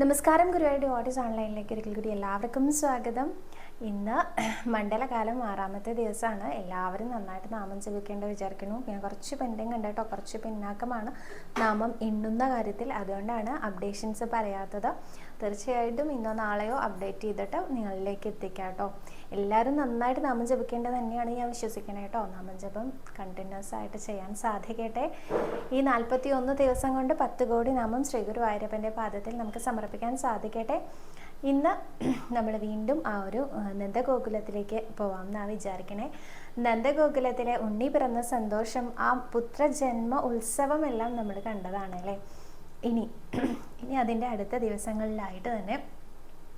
നമസ്കാരം. ഗുരുവായൂർ ഓഡിയോസ് ഓൺലൈനിലേക്ക് ഒരിക്കൽ കൂടി എല്ലാവർക്കും സ്വാഗതം. ഇന്ന് മണ്ഡലകാലം ആറാമത്തെ ദിവസമാണ്. എല്ലാവരും നന്നായിട്ട് നാമം ജപിക്കേണ്ട വിചാരിക്കുന്നു. ഞാൻ കുറച്ച് പെൻഡിങ് ഉണ്ട് കേട്ടോ. കുറച്ച് പിന്നാക്കമാണ് നാമം എണ്ണുന്ന കാര്യത്തിൽ. അതുകൊണ്ടാണ് അപ്ഡേഷൻസ് പറയാത്തത്. തീർച്ചയായിട്ടും ഇന്നോ നാളെയോ അപ്ഡേറ്റ് ചെയ്തിട്ട് നിങ്ങളിലേക്ക് എത്തിക്കാം കേട്ടോ. എല്ലാവരും നന്നായിട്ട് നാമം ജപിക്കേണ്ടത് തന്നെയാണ് ഞാൻ വിശ്വസിക്കണേ കേട്ടോ. നാമം ജപം കണ്ടിന്യൂസ് ആയിട്ട് ചെയ്യാൻ സാധിക്കട്ടെ. ഈ നാൽപ്പത്തി ഒന്ന് ദിവസം കൊണ്ട് പത്ത് കോടി നാമം ശ്രീ പാദത്തിൽ നമുക്ക് സമർപ്പിക്കാൻ സാധിക്കട്ടെ. ഇന്ന് നമ്മൾ വീണ്ടും ആ ഒരു നന്ദഗോകുലത്തിലേക്ക് പോവാം എന്നാണ് വിചാരിക്കണേ. നന്ദഗോകുലത്തിലെ ഉണ്ണി പിറന്ന സന്തോഷം ആ പുത്രജന്മ ഉത്സവമെല്ലാം നമ്മൾ കണ്ടതാണ് അല്ലേ? ഇനി ഇനി അതിന്റെ അടുത്ത ദിവസങ്ങളിലായിട്ട് തന്നെ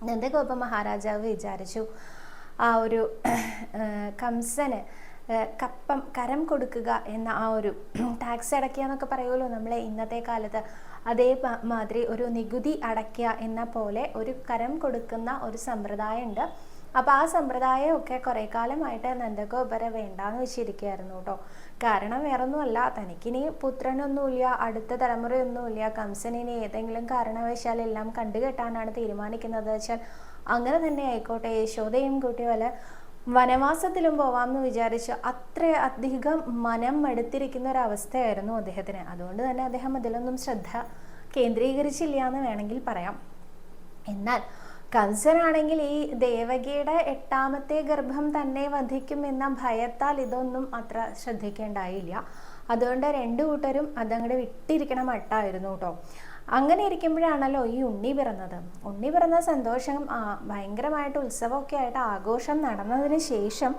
നന്ദഗോപ മഹാരാജാവ് വിചാരിച്ചു ആ ഒരു കംസന് കപ്പം കരം കൊടുക്കുക എന്ന ആ ഒരു ടാക്സ് അടയ്ക്കുക എന്നൊക്കെ പറയുമല്ലോ നമ്മളെ ഇന്നത്തെ കാലത്ത്. അതേ മാതിരി ഒരു നികുതി അടയ്ക്കുക എന്ന പോലെ ഒരു കരം കൊടുക്കുന്ന ഒരു സമ്പ്രദായം ഉണ്ട് അപ്പോൾ ആ സമ്പ്രദായമൊക്കെ കുറേ കാലമായിട്ട് നന്ദഗോപര വേണ്ടാന്ന് വെച്ചിരിക്കുകയായിരുന്നു കേട്ടോ കാരണം വേറൊന്നുമല്ല തനിക്കിനി പുത്രനൊന്നുമില്ല അടുത്ത തലമുറയൊന്നുമില്ല കംസനിനി ഏതെങ്കിലും കാരണവശാൽ എല്ലാം കണ്ടുകെട്ടാനാണ് തീരുമാനിക്കുന്നത്. വെച്ചാൽ അങ്ങനെ തന്നെ ആയിക്കോട്ടെ യശോദയും കൂട്ടി വല്ല വനവാസത്തിലും പോവാമെന്ന് വിചാരിച്ച് അത്ര അധികം മനം മടുത്തിരിക്കുന്ന ഒരു അവസ്ഥയായിരുന്നു അദ്ദേഹത്തിന്. അതുകൊണ്ട് തന്നെ അദ്ദേഹം അതിലൊന്നും ശ്രദ്ധ കേന്ദ്രീകരിച്ചില്ല എന്ന് വേണമെങ്കിൽ പറയാം. എന്നാൽ കംസനാണെങ്കിൽ ഈ ദേവകിയുടെ എട്ടാമത്തെ ഗർഭം തന്നെ വധിക്കും എന്ന ഭയത്താൽ ഇതൊന്നും അത്ര ശ്രദ്ധിക്കേണ്ടായില്ല. അതുകൊണ്ട് രണ്ടു കൂട്ടരും അതങ്ങോട്ട് വിട്ടിരിക്കണ മട്ടായിരുന്നു കേട്ടോ അങ്ങനെ ഇരിക്കുമ്പോഴാണല്ലോ ഈ ഉണ്ണി പിറന്നത്. ഉണ്ണി പിറന്ന സന്തോഷം ഭയങ്കരമായിട്ട് ഉത്സവമൊക്കെ ആയിട്ട് ആഘോഷം നടന്നതിന് ശേഷം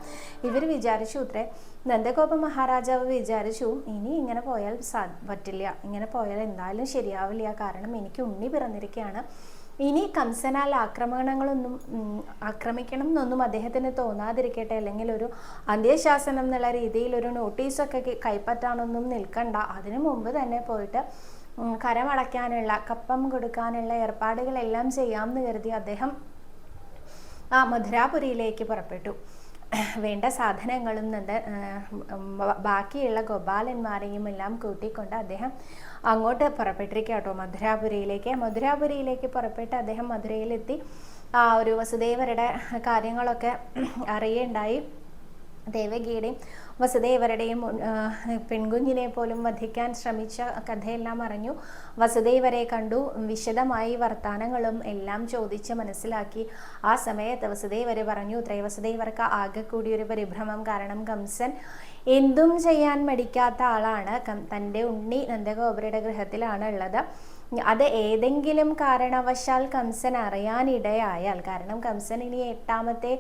ഇവർ വിചാരിച്ചു ഉത്രേ നന്ദഗോപ മഹാരാജാവ് വിചാരിച്ചു ഇനി ഇങ്ങനെ പോയാൽ സാ പറ്റില്ല. ഇങ്ങനെ പോയാൽ എന്തായാലും ശരിയാവില്ല. കാരണം എനിക്ക് ഉണ്ണി പിറന്നിരിക്കുകയാണ് ഇനി കംസനാൽ ആക്രമണങ്ങളൊന്നും ആക്രമിക്കണം എന്നൊന്നും അദ്ദേഹത്തിന് തോന്നാതിരിക്കട്ടെ. അല്ലെങ്കിൽ ഒരു അന്ത്യശാസനം എന്നുള്ള രീതിയിൽ ഒരു നോട്ടീസൊക്കെ കൈപ്പറ്റാനൊന്നും നിൽക്കണ്ട. അതിനു മുമ്പ് തന്നെ പോയിട്ട് കരമടയ്ക്കാനുള്ള കപ്പം കൊടുക്കാനുള്ള ഏർപ്പാടുകളെല്ലാം ചെയ്യാമെന്ന് കരുതി അദ്ദേഹം ആ മധുരാപുരിയിലേക്ക് പുറപ്പെട്ടു. വേണ്ട സാധനങ്ങളും നന്ദ ബാക്കിയുള്ള ഗോപാലന്മാരെയും എല്ലാം കൂട്ടിക്കൊണ്ട് അദ്ദേഹം അങ്ങോട്ട് പുറപ്പെട്ടിരിക്കുക കേട്ടോ മധുരാപുരിയിലേക്ക്. മധുരാപുരിയിലേക്ക് പുറപ്പെട്ട് അദ്ദേഹം മധുരയിലെത്തി. ആ ഒരു വസുദേവരുടെ കാര്യങ്ങളൊക്കെ അറിയുണ്ടായി ദേവകിയുടെയും വസുദേവരുടെയും പെൺകുഞ്ഞിനെ പോലും വധിക്കാൻ ശ്രമിച്ച കഥയെല്ലാം അറിഞ്ഞു. വസുദേവരെ കണ്ടു. വിശദമായി വർത്താനങ്ങളും എല്ലാം ചോദിച്ച് മനസ്സിലാക്കി. ആ സമയത്ത് വസുദേവർ പറഞ്ഞു ത്രൈവസുദേവർക്ക് ആകെ കൂടി ഒരു പരിഭ്രമം കാരണം കംസൻ എന്തും ചെയ്യാൻ മടിക്കാത്ത ആളാണ് തന്റെ ഉണ്ണി നന്ദഗോപുരയുടെ ഗൃഹത്തിലാണ് ഉള്ളത് അത് ഏതെങ്കിലും കാരണവശാൽ കംസൻ അറിയാനിടയായാൽ കാരണം കംസൻ ഇനി എട്ടാമത്തെ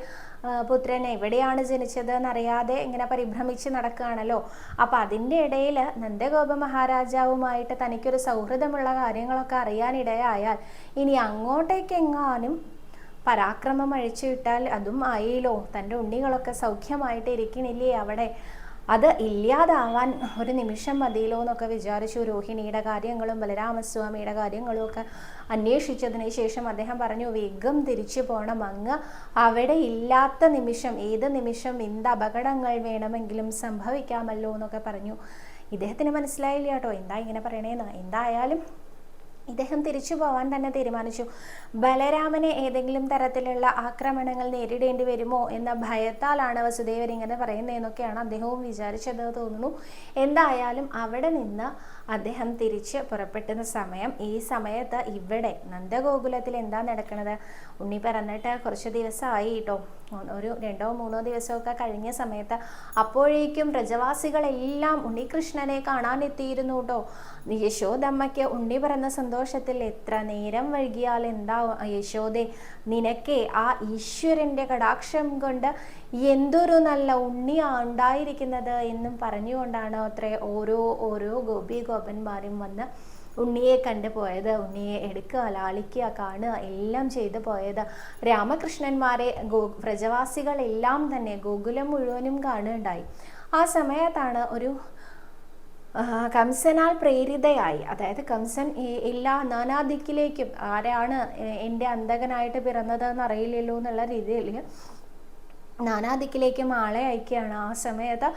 പുത്രൻ എവിടെയാണ് ജനിച്ചത് എന്നറിയാതെ ഇങ്ങനെ പരിഭ്രമിച്ച് നടക്കുകയാണല്ലോ. അപ്പം അതിന്റെ ഇടയിൽ നന്ദഗോപ മഹാരാജാവുമായിട്ട് തനിക്കൊരു സൗഹൃദമുള്ള കാര്യങ്ങളൊക്കെ അറിയാനിടയായാൽ ഇനി അങ്ങോട്ടേക്കെങ്ങാനും പരാക്രമം അഴിച്ചു വിട്ടാൽ അതും ആയില്ലോ തന്റെ ഉണ്ണികളൊക്കെ സൗഖ്യമായിട്ട് ഇരിക്കണില്ലേ അവിടെ? അത് ഇല്ലാതാവാൻ ഒരു നിമിഷം മതിയല്ലോ എന്നൊക്കെ വിചാരിച്ചു രോഹിണിയുടെ കാര്യങ്ങളും ബലരാമസ്വാമിയുടെ കാര്യങ്ങളും ഒക്കെ അന്വേഷിച്ചതിന് ശേഷം അദ്ദേഹം പറഞ്ഞു വേഗം തിരിച്ചു പോകണം അങ്ങ്. അവിടെ ഇല്ലാത്ത നിമിഷം ഏത് നിമിഷം എന്ത് അപകടങ്ങൾ വേണമെങ്കിലും സംഭവിക്കാമല്ലോ എന്നൊക്കെ പറഞ്ഞു. ഇദ്ദേഹത്തിന് മനസ്സിലായില്ല കേട്ടോ എന്താ ഇങ്ങനെ പറയണേന്ന്. എന്തായാലും ഇദ്ദേഹം തിരിച്ചു പോവാൻ തന്നെ തീരുമാനിച്ചു. ബലരാമനെ ഏതെങ്കിലും തരത്തിലുള്ള ആക്രമണങ്ങൾ നേരിടേണ്ടി വരുമോ എന്ന ഭയത്താലാണ് വസുദേവൻ ഇങ്ങനെ പറയുന്നതെന്നൊക്കെയാണ് അദ്ദേഹവും വിചാരിച്ചത് തോന്നുന്നു. എന്തായാലും അവിടെ നിന്ന് അദ്ദേഹം തിരിച്ച് പുറപ്പെട്ടുന്ന സമയം ഈ സമയത്ത് ഇവിടെ നന്ദഗോകുലത്തിൽ എന്താ നടക്കുന്നത് ഉണ്ണി പറഞ്ഞിട്ട് കുറച്ച് ദിവസമായി കേട്ടോ ഒരു രണ്ടോ മൂന്നോ ദിവസമൊക്കെ കഴിഞ്ഞ സമയത്ത് അപ്പോഴേക്കും പ്രജവാസികളെല്ലാം ഉണ്ണികൃഷ്ണനെ കാണാനെത്തിയിരുന്നു കേട്ടോ യശോദമ്മയ്ക്ക് ഉണ്ണി പറഞ്ഞ സന്തോഷത്തിൽ എത്ര നേരം വൈകിയാൽ എന്താ യശോദെ നിനക്ക് ആ ഈശ്വരന്റെ കടാക്ഷം കൊണ്ട് എന്തൊരു നല്ല ഉണ്ണിയാ ഉണ്ടായിരിക്കുന്നത് എന്നും പറഞ്ഞുകൊണ്ടാണ് അത്രേ ഓരോ ഓരോ ഗോപി ഗോപന്മാരും വന്ന് ഉണ്ണിയെ കണ്ടു പോയത്. ഉണ്ണിയെ എടുക്കുക ലാളിക്കുക കാണുക എല്ലാം ചെയ്തു പോയത്. രാമകൃഷ്ണന്മാരെ ഗോ വ്രജവാസികളെല്ലാം തന്നെ ഗോകുലം മുഴുവനും കാണുകയുണ്ടായി. ആ സമയത്താണ് ഒരു കംസനാൽ പ്രേരിതയായി. അതായത് കംസൻ എല്ലാ നാനാദിക്കിലേക്കും ആരാണ് എന്റെ അന്തകനായിട്ട് പിറന്നതെന്ന് അറിയില്ലല്ലോ എന്നുള്ള രീതിയിൽ നാനാദിക്കിലേക്കും ആളെ അയക്കുകയാണ്. ആ സമയത്ത്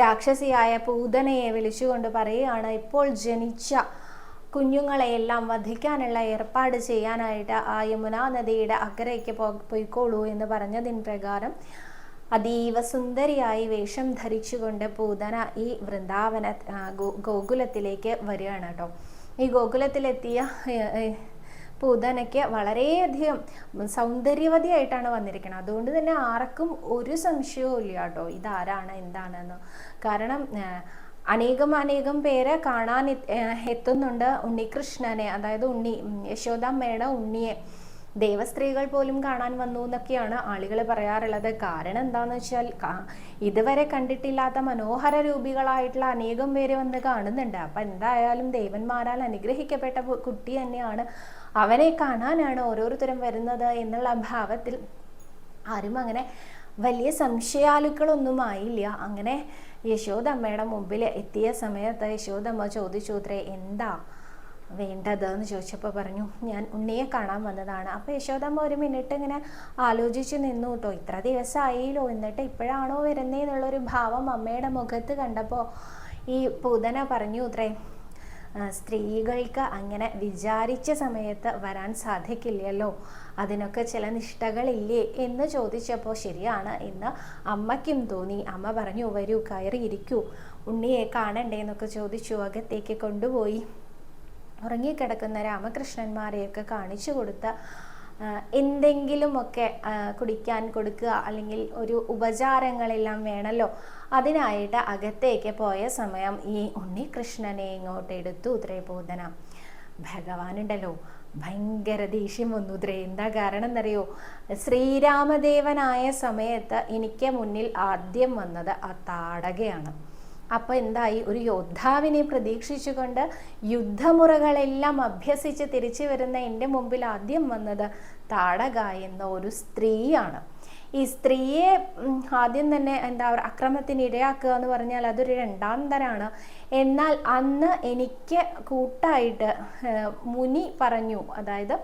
രാക്ഷസിയായ പൂതനയെ വിളിച്ചുകൊണ്ട് പറയുകയാണ് ഇപ്പോൾ ജനിച്ച കുഞ്ഞുങ്ങളെയെല്ലാം വധിക്കാനുള്ള ഏർപ്പാട് ചെയ്യാനായിട്ട് ആ യമുനാ നദിയുടെ അക്കരയ്ക്ക് പോയിക്കോളൂ എന്ന് പറഞ്ഞതിൻ പ്രകാരം അതീവ സുന്ദരിയായി വേഷം ധരിച്ചുകൊണ്ട് പൂതന ഈ വൃന്ദാവന ഗോകുലത്തിലേക്ക് വരികയാണ് കേട്ടോ. ഈ ഗോകുലത്തിലെത്തിയ പൂതനയ്ക്ക് വളരെയധികം സൗന്ദര്യവതിയായിട്ടാണ് വന്നിരിക്കുന്നത്. അതുകൊണ്ട് തന്നെ ആർക്കും ഒരു സംശയവും ഇല്ല കേട്ടോ. ഇതാരാണ് എന്താണെന്ന്. കാരണം അനേകം അനേകം പേരെ കാണാൻ എത്തുന്നുണ്ട് ഉണ്ണികൃഷ്ണനെ. അതായത് ഉണ്ണി യശോദാമ്മയുടെ ഉണ്ണിയെ. ദേവസ്ത്രീകൾ പോലും കാണാൻ വന്നു എന്നൊക്കെയാണ് ആളുകൾ പറയാറുള്ളത്. കാരണം എന്താന്ന് വെച്ചാൽ ഇതുവരെ കണ്ടിട്ടില്ലാത്ത മനോഹര രൂപികളായിട്ടുള്ള അനേകം പേര് വന്ന് കാണുന്നുണ്ട്. അപ്പൊ എന്തായാലും ദേവന്മാരാൽ അനുഗ്രഹിക്കപ്പെട്ട കുട്ടി തന്നെയാണ്. അവനെ കാണാനാണ് ഓരോരുത്തരും വരുന്നത് എന്നുള്ള ഭാവത്തിൽ ആരും അങ്ങനെ വലിയ സംശയാലുക്കളൊന്നും ആയില്ല അങ്ങനെ യശോദമ്മയുടെ മുമ്പിൽ എത്തിയ സമയത്ത് യശോദമ്മ ചോദിച്ചു എന്താ വേണ്ടത് എന്ന് ചോദിച്ചപ്പോൾ പറഞ്ഞു ഞാൻ ഉണ്ണിയെ കാണാൻ വന്നതാണ്. അപ്പോൾ യശോദമ്മ ഒരു മിനിറ്റ് ഇങ്ങനെ ആലോചിച്ച് നിന്നു കേട്ടോ. ഇത്ര ദിവസമായില്ലോ എന്നിട്ട് ഇപ്പോഴാണോ വരുന്നതെന്നുള്ളൊരു ഭാവം അമ്മയുടെ മുഖത്ത് കണ്ടപ്പോൾ ഈ പൂതന പറഞ്ഞു ഇത്രേ സ്ത്രീകൾക്ക് അങ്ങനെ വിചാരിച്ച സമയത്ത് വരാൻ സാധിക്കില്ലല്ലോ. അതിനൊക്കെ ചില നിഷ്ഠകളില്ലേ? എന്ന് ചോദിച്ചപ്പോൾ ശരിയാണ്. എന്ന് അമ്മയ്ക്കും തോന്നി. അമ്മ പറഞ്ഞു വരൂ കയറിയിരിക്കൂ ഉണ്ണിയെ കാണണ്ടേ എന്നൊക്കെ ചോദിച്ചു അകത്തേക്ക് കൊണ്ടുപോയി. ഉറങ്ങിക്കിടക്കുന്ന രാമകൃഷ്ണന്മാരെയൊക്കെ കാണിച്ചു കൊടുത്ത എന്തെങ്കിലുമൊക്കെ കുടിക്കാൻ കൊടുക്കുക അല്ലെങ്കിൽ ഒരു ഉപചാരങ്ങളെല്ലാം വേണമല്ലോ അതിനായിട്ട് അകത്തേക്ക് പോയ സമയം ഈ ഉണ്ണികൃഷ്ണനെ ഇങ്ങോട്ട് എടുത്തു ഉദ്രയബോധന ഭഗവാനുണ്ടല്ലോ ഭയങ്കര ദേഷ്യം വന്നു ഉദ്രേ. എന്താ കാരണം എന്നറിയോ ശ്രീരാമദേവനായ സമയത്ത് എനിക്ക് മുന്നിൽ ആദ്യം വന്നത് ആ താടകയാണ്. അപ്പോൾ എന്തായി? ഒരു യോദ്ധാവിനെ പ്രതീക്ഷിച്ചുകൊണ്ട് യുദ്ധമുറകളെല്ലാം അഭ്യസിച്ച് തിരിച്ചു വരുന്ന എന്റെ മുമ്പിൽ ആദ്യം വന്നത് താടക എന്ന ഒരു സ്ത്രീയാണ്. ഈ സ്ത്രീയെ ആദ്യം തന്നെ എന്താ പറയുക അക്രമത്തിന് ഇടയാക്കുക എന്ന് പറഞ്ഞാൽ അതൊരു രണ്ടാം തരാണ് എന്നാൽ അന്ന് എനിക്ക് കൂട്ടായിട്ട് മുനി പറഞ്ഞു അതായത്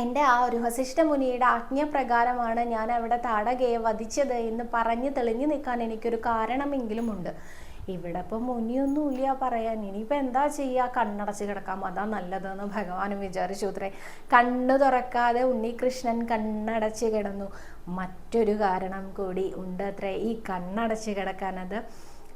എന്റെ ആ ഒരു വസിഷ്ഠ മുനിയുടെ ആജ്ഞപ്രകാരമാണ് ഞാൻ അവിടെ താടകയെ വധിച്ചത് എന്ന് പറഞ്ഞ് തെളിഞ്ഞു നിൽക്കാൻ എനിക്കൊരു കാരണമെങ്കിലും ഉണ്ട് ഇവിടെ ഇപ്പം മുനിയൊന്നുമില്ല പറയാൻ. ഇനിയിപ്പോൾ എന്താ ചെയ്യുക? കണ്ണടച്ച് കിടക്കാം. അതാ നല്ലതെന്ന് ഭഗവാനും വിചാരിച്ചു അത്രേ കണ്ണു തുറക്കാതെ ഉണ്ണികൃഷ്ണൻ കണ്ണടച്ച് കിടന്നു. മറ്റൊരു കാരണം കൂടി ഉണ്ട് അത്രേ ഈ കണ്ണടച്ച് കിടക്കാനത്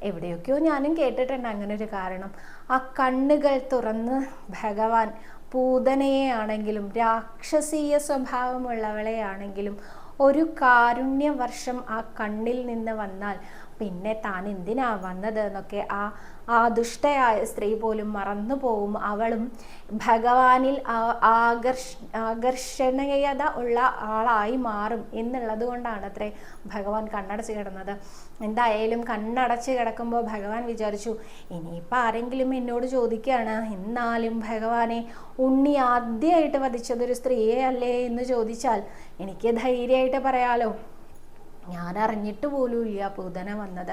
എവിടെയൊക്കെയോ ഞാനും കേട്ടിട്ടുണ്ട് അങ്ങനെ ഒരു കാരണം. ആ കണ്ണുകൾ തുറന്ന് ഭഗവാൻ പൂതനയെ ആണെങ്കിലും രാക്ഷസീയ സ്വഭാവമുള്ളവളെ ആണെങ്കിലും ഒരു കാരുണ്യ വർഷം ആ കണ്ണിൽ നിന്ന് വന്നാൽ പിന്നെ താൻ എന്തിനാ വന്നത് എന്നൊക്കെ ആ ആ ദുഷ്ടയായ സ്ത്രീ പോലും മറന്നു പോവും. അവളും ഭഗവാനിൽ ആകർഷ ആകർഷണീയത ഉള്ള ആളായി മാറും എന്നുള്ളത് കൊണ്ടാണ് അത്രേ ഭഗവാൻ കണ്ണടച്ച് കിടന്നത്. എന്തായാലും കണ്ണടച്ച് കിടക്കുമ്പോൾ ഭഗവാൻ വിചാരിച്ചു ഇനിയിപ്പോൾ ആരെങ്കിലും എന്നോട് ചോദിക്കുകയാണ്. എന്നാലും ഭഗവാനെ ഉണ്ണി ആദ്യമായിട്ട് വധിച്ചതൊരു സ്ത്രീയെ അല്ലേ എന്ന് ചോദിച്ചാൽ എനിക്ക് ധൈര്യമായിട്ട് പറയാലോ? ഞാൻ അറിഞ്ഞിട്ട് പോലും ഇല്ല പൂതന വന്നത്.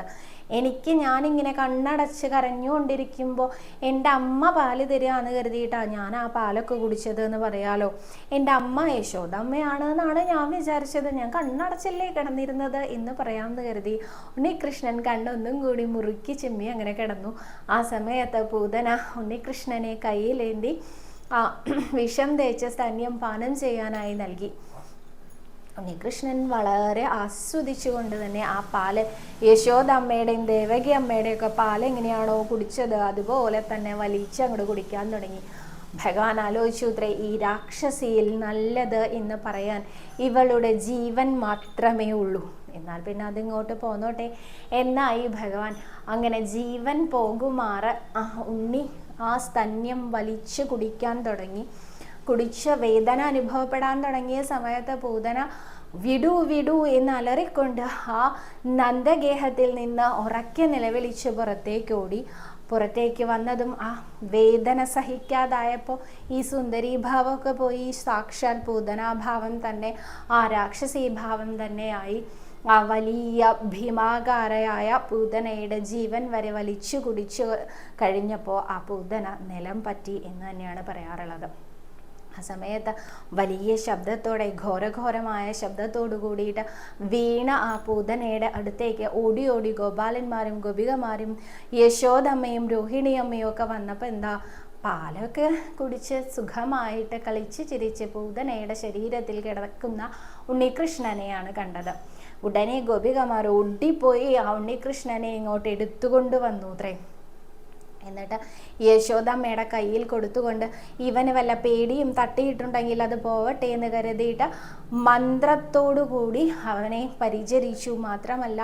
എനിക്ക് ഞാനിങ്ങനെ കണ്ണടച്ച് കരഞ്ഞുകൊണ്ടിരിക്കുമ്പോൾ എന്റെ അമ്മ പാൽ തരികയെന്ന് കരുതിയിട്ടാണ് ഞാൻ ആ പാലൊക്കെ കുടിച്ചത് എന്ന് പറയാലോ? എന്റെ അമ്മ യശോദമ്മയാണ് എന്നാണ് ഞാൻ വിചാരിച്ചത്. ഞാൻ കണ്ണടച്ചല്ലേ കിടന്നിരുന്നത് എന്ന് പറയാമെന്ന് കരുതി. ഉണ്ണികൃഷ്ണൻ കണ്ണൊന്നും കൂടി മുറുക്കി ചെമ്മി അങ്ങനെ കിടന്നു. ആ സമയത്ത് പൂതന ഉണ്ണികൃഷ്ണനെ കയ്യിലേന്തി ആ വിഷം തേച്ച സ്തന്യം പാനം ചെയ്യാനായി നൽകി. ഉണ്ണികൃഷ്ണൻ വളരെ ആസ്വദിച്ചുകൊണ്ട് തന്നെ ആ പാൽ യശോദ അമ്മയുടെയും ദേവകി അമ്മയുടെയും ഒക്കെ പാൽ എങ്ങനെയാണോ കുടിച്ചത് അതുപോലെ തന്നെ വലിച്ച് അങ്ങോട്ട് കുടിക്കാൻ തുടങ്ങി. ഭഗവാൻ ആലോചിച്ചു ഇത്രേ ഈ രാക്ഷസിയിൽ നല്ലത് എന്ന് പറയാൻ ഇവളുടെ ജീവൻ മാത്രമേ ഉള്ളൂ. എന്നാൽ പിന്നെ അതിങ്ങോട്ട് പോന്നോട്ടെ. എന്നായി ഭഗവാൻ അങ്ങനെ ജീവൻ പോകുമാറ്. ആ ഉണ്ണി ആ സ്തന്യം വലിച്ചു കുടിക്കാൻ തുടങ്ങി. കുടിച്ച വേദന അനുഭവപ്പെടാൻ തുടങ്ങിയ സമയത്ത് പൂതന വിടു വിടു എന്ന് അലറിക്കൊണ്ട് ആ നന്ദഗേഹത്തിൽ നിന്ന് ഉറക്കെ നിലവിളിച്ച് പുറത്തേക്ക് ഓടി. പുറത്തേക്ക് വന്നതും ആ വേദന സഹിക്കാതായപ്പോൾ ഈ സുന്ദരി ഭാവമൊക്കെ പോയി. സാക്ഷാൽ പൂതനാഭാവം തന്നെ ആ രാക്ഷസീ ഭാവം തന്നെയായി ആ വലിയ ഭീമാകാരയായ പൂതനയുടെ ജീവൻ വരെ വലിച്ചു കുടിച്ചു കഴിഞ്ഞപ്പോൾ ആ പൂതന നിലം പറ്റി എന്ന് തന്നെയാണ് പറയാറുള്ളത്. ആ സമയത്ത് വലിയ ശബ്ദത്തോടെ ഘോരഘോരമായ ശബ്ദത്തോടു കൂടിയിട്ട് വീണ ആ പൂതനയുടെ അടുത്തേക്ക് ഓടി ഓടി ഗോപാലന്മാരും ഗോപികമാരും യശോദമ്മയും രോഹിണിയമ്മയും ഒക്കെ വന്നപ്പോൾ എന്താ പാലൊക്കെ കുടിച്ച് സുഖമായിട്ട് കളിച്ച് ചിരിച്ച് പൂതനയുടെ ശരീരത്തിൽ കിടക്കുന്ന ഉണ്ണികൃഷ്ണനെയാണ് കണ്ടത്. ഉടനെ ഗോപികമാർ ഓടിപ്പോയി ആ ഉണ്ണികൃഷ്ണനെ ഇങ്ങോട്ട് എടുത്തുകൊണ്ട് വന്നു അത്രേ. എന്നിട്ട് യശോദമ്മയുടെ കയ്യിൽ കൊടുത്തുകൊണ്ട് ഇവന് വല്ല പേടിയും തട്ടിയിട്ടുണ്ടെങ്കിൽ അത് പോവട്ടെ എന്ന് കരുതിയിട്ട് മന്ത്രത്തോടു കൂടി അവനെ പരിചരിച്ചു. മാത്രമല്ല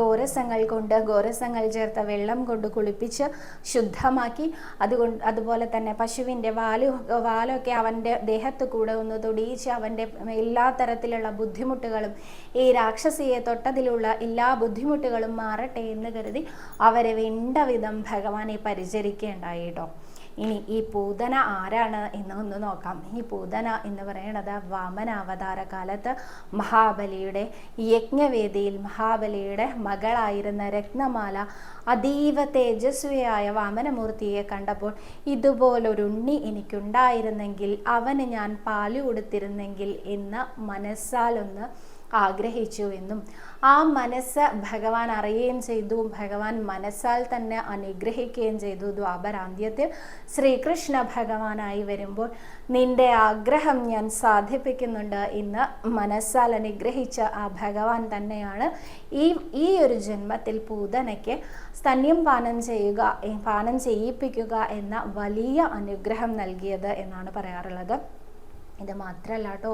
ഗോരസങ്ങൾ കൊണ്ട് ഗോരസങ്ങൾ ചേർത്ത വെള്ളം കൊണ്ട് കുളിപ്പിച്ച് ശുദ്ധമാക്കി. അതുകൊണ്ട് അതുപോലെ തന്നെ പശുവിന്റെ വാൽ വാലൊക്കെ അവന്റെ ദേഹത്ത് കൂടെ ഒന്ന് തൊടിയിച്ച് അവന്റെ എല്ലാ തരത്തിലുള്ള ബുദ്ധിമുട്ടുകളും ഈ രാക്ഷസിയെ തൊട്ടതിലുള്ള എല്ലാ ബുദ്ധിമുട്ടുകളും മാറട്ടെ എന്ന് കരുതി അവരെ വേണ്ട വിധം ഭഗവാനെ പരിചരിക്കേണ്ടായി കേട്ടോ ഇനി ഈ പൂതന ആരാണ് എന്ന് ഒന്ന് നോക്കാം. ഈ പൂതന എന്ന് പറയുന്നത് വാമന അവതാര കാലത്ത് മഹാബലിയുടെ യജ്ഞവേദിയിൽ മഹാബലിയുടെ മകളായിരുന്ന രത്നമാല അതീവ തേജസ്വിയായ വാമനമൂർത്തിയെ കണ്ടപ്പോൾ ഇതുപോലൊരു ഉണ്ണി എനിക്കുണ്ടായിരുന്നെങ്കിൽ അവന് ഞാൻ പാൽ കൊടുത്തിരുന്നെങ്കിൽ എന്ന് മനസ്സാലൊന്ന് ആഗ്രഹിച്ചു എന്നും ആ മനസ്സ് ഭഗവാൻ അറിയുകയും ചെയ്തു. ഭഗവാൻ മനസ്സാൽ തന്നെ അനുഗ്രഹിക്കുകയും ചെയ്തു. ദ്വാപരാന്ത്യത്തിൽ ശ്രീകൃഷ്ണ ഭഗവാനായി വരുമ്പോൾ നിന്റെ ആഗ്രഹം ഞാൻ സാധിപ്പിക്കുന്നുണ്ട് ഇന്ന് മനസ്സാൽ അനുഗ്രഹിച്ച ആ ഭഗവാൻ തന്നെയാണ് ഈ ഈ ഒരു ജന്മത്തിൽ പൂതനയ്ക്ക് സ്തന്യം പാനം ചെയ്യുക പാനം ചെയ്യിപ്പിക്കുക എന്ന വലിയ അനുഗ്രഹം നൽകിയത് എന്നാണ് പറയാറുള്ളത്. ഇത് മാത്രമല്ല കേട്ടോ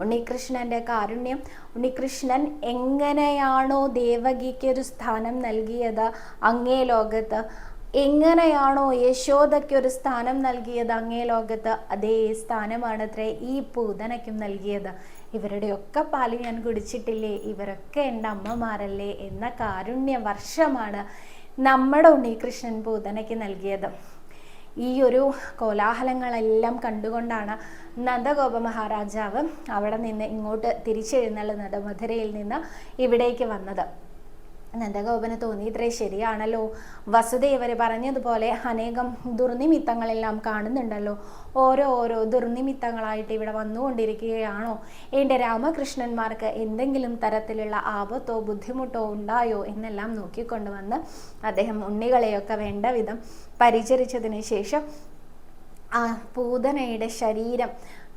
ഉണ്ണികൃഷ്ണന്റെ കാരുണ്യം. ഉണ്ണികൃഷ്ണൻ എങ്ങനെയാണോ ദേവകിക്ക് ഒരു സ്ഥാനം നൽകിയത് അങ്ങേ ലോകത്ത്? എങ്ങനെയാണോ യശോദയ്ക്ക് ഒരു സ്ഥാനം നൽകിയത് അങ്ങേ ലോകത്ത്? അതേ സ്ഥാനമാണ് അത്രേ ഈ പൂതനയ്ക്കും നൽകിയത്. ഇവരുടെയൊക്കെ പാൽ ഞാൻ കുടിച്ചിട്ടില്ലേ? ഇവരൊക്കെ എന്റെ അമ്മമാരല്ലേ? എന്ന കാരുണ്യ വർഷമാണ് നമ്മുടെ ഉണ്ണികൃഷ്ണൻ പൂതനയ്ക്ക് നൽകിയത്. ഈ ഒരു കോലാഹലങ്ങളെല്ലാം കണ്ടുകൊണ്ടാണ് നന്ദഗോപ മഹാരാജാവ് അവിടെ നിന്ന് ഇങ്ങോട്ട് തിരിച്ചെഴുന്നള്ളുന്നത് മധുരയിൽ നിന്ന് ഇവിടേക്ക് വന്നത്. നന്ദഗോപന് തോന്നി ഇത്രേ ശരിയാണല്ലോ. വസുദേവർ പറഞ്ഞതുപോലെ അനേകം ദുർനിമിത്തങ്ങളെല്ലാം കാണുന്നുണ്ടല്ലോ. ഓരോ ഓരോ ദുർനിമിത്തങ്ങളായിട്ട് ഇവിടെ വന്നുകൊണ്ടിരിക്കുകയാണോ? എന്റെ രാമകൃഷ്ണന്മാർക്ക് എന്തെങ്കിലും തരത്തിലുള്ള ആപത്തോ ബുദ്ധിമുട്ടോ ഉണ്ടായോ എന്നെല്ലാം നോക്കിക്കൊണ്ട് വന്ന് അദ്ദേഹം ഉണ്ണികളെയൊക്കെ വേണ്ട വിധം പരിചരിച്ചതിന് ശേഷം ആ പൂതനയുടെ ശരീരം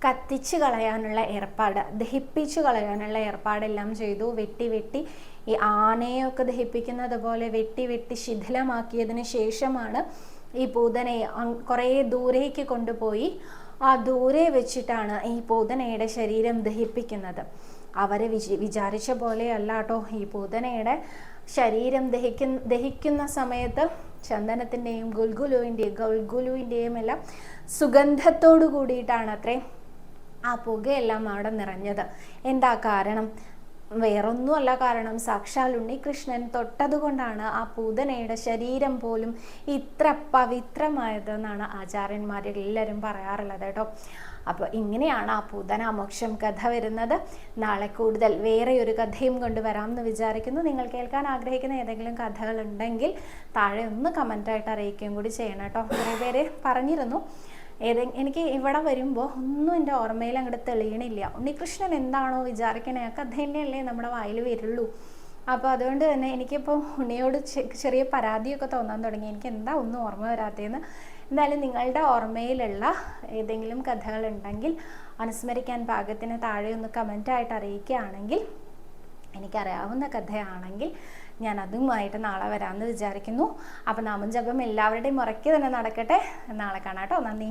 കത്തിച്ചു കളയാനുള്ള ഏർപ്പാട് ദഹിപ്പിച്ചു കളയാനുള്ള ഏർപ്പാടെല്ലാം ചെയ്തു. വെട്ടി വെട്ടി ഈ ആനയൊക്കെ ദഹിപ്പിക്കുന്നത് പോലെ വെട്ടി വെട്ടി ശിഥിലമാക്കിയതിന് ശേഷമാണ് ഈ പൂതനയെ കുറേ ദൂരേക്ക് കൊണ്ടുപോയി ആ ദൂരെ വെച്ചിട്ടാണ് ഈ പൂതനയുടെ ശരീരം ദഹിപ്പിക്കുന്നത്. അവരെ വിച വിചാരിച്ച പോലെയല്ല കേട്ടോ ഈ പൂതനയുടെ ശരീരം ദഹിക്കുന്ന ദഹിക്കുന്ന സമയത്ത് ചന്ദനത്തിന്റെയും ഗുൽഗുലുവിന്റെയും ഗുൽഗുലുവിന്റെയും എല്ലാം സുഗന്ധത്തോടു കൂടിയിട്ടാണ് അത്രേ ആ പുകയെല്ലാം അവിടെ നിറഞ്ഞത്. എന്താ കാരണം? വേറൊന്നുമല്ല കാരണം സാക്ഷാൽ ഉണ്ണികൃഷ്ണൻ തൊട്ടതുകൊണ്ടാണ് ആ പൂതനയുടെ ശരീരം പോലും ഇത്ര പവിത്രമായതെന്നാണ് ആചാര്യന്മാരെല്ലാവരും പറയാറുള്ളത് കേട്ടോ. അപ്പോൾ ഇങ്ങനെയാണ് ആ പൂതന മോക്ഷം കഥ വരുന്നത്. നാളെ കൂടുതൽ വേറെ ഒരു കഥയും കൊണ്ടുവരാം എന്ന് വിചാരിക്കുന്നു. നിങ്ങൾ കേൾക്കാൻ ആഗ്രഹിക്കുന്ന ഏതെങ്കിലും കഥകൾ ഉണ്ടെങ്കിൽ താഴെ ഒന്ന് കമന്റായിട്ട് അറിയിക്കുകയും കൂടി ചെയ്യണം കേട്ടോ. കുറേ പേര് പറഞ്ഞിരുന്നു. ഏതെ എനിക്ക് ഇവിടെ വരുമ്പോൾ ഒന്നും എന്റെ ഓർമ്മയിൽ അങ്ങോട്ട് തെളിയണില്ല. ഉണ്ണികൃഷ്ണൻ എന്താണോ വിചാരിക്കണേ? ഒക്കെ അത് തന്നെയല്ലേ നമ്മുടെ വായിൽ വരുള്ളൂ. അപ്പോൾ അതുകൊണ്ട് തന്നെ എനിക്കിപ്പോൾ ഉണ്ണിയോട് ചെറിയ പരാതിയൊക്കെ തോന്നാൻ തുടങ്ങി. എനിക്ക് എന്താ ഒന്നും ഓർമ്മ വരാത്തതെന്ന് എന്തായാലും നിങ്ങളുടെ ഓർമ്മയിലുള്ള ഏതെങ്കിലും കഥകളുണ്ടെങ്കിൽ അനുസ്മരിക്കാൻ പാകത്തിന് താഴെ ഒന്ന് കമന്റായിട്ട് അറിയിക്കുകയാണെങ്കിൽ എനിക്കറിയാവുന്ന കഥയാണെങ്കിൽ ഞാൻ അതുമായിട്ട് നാളെ വരാമെന്ന് വിചാരിക്കുന്നു. അപ്പോൾ നാമം ജപം എല്ലാവരുടെയും മുറയ്ക്ക് തന്നെ നടക്കട്ടെ. നാളെ കാണാം കേട്ടോ. നന്ദി.